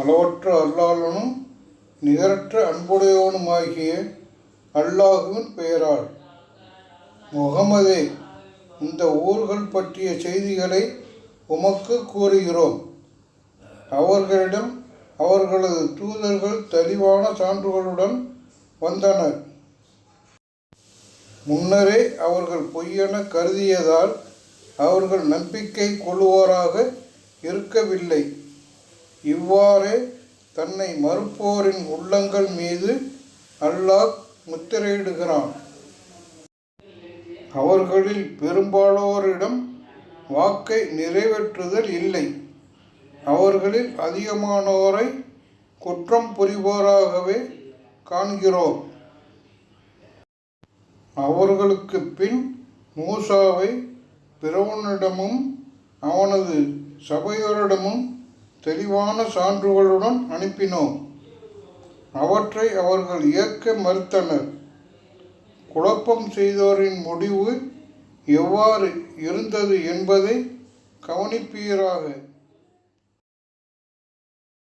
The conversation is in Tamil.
அளவற்ற அல்லாளனும் நிகரற்ற அன்புடையவனுமாகிய அல்லாஹுவின் பெயரால் முகமதே இந்த ஊர்கள் பற்றிய செய்திகளை உமக்கு கூறுகிறோம். அவர்களிடம் அவர்களது தூதர்கள் தெளிவான சான்றுகளுடன் வந்தனர். முன்னரே அவர்கள் பொய்யென கருதியதால் அவர்கள் நம்பிக்கை கொள்வோராக இருக்கவில்லை. இவ்வாறே தன்னை மறுப்போரின் உள்ளங்கள் மீது அல்லாஹ் முத்திரையிடுகிறான். அவர்களில் பெரும்பாலோரிடம் வாக்கை நிறைவேற்றுதல் இல்லை. அவர்களில் அதிகமானோரை குற்றம் புரிவோராகவே காண்கிறோம். அவர்களுக்கு பின் மூசாவை பிறவனிடமும் அவனது சபையோரிடமும் தெளிவான சான்றுகளுடன் அனுப்பினோம். அவற்றை அவர்கள் ஏற்க மறுத்தனர். குழப்பம் செய்தோரின் முடிவு எவ்வாறு இருந்தது என்பதை கவனிப்பீராக.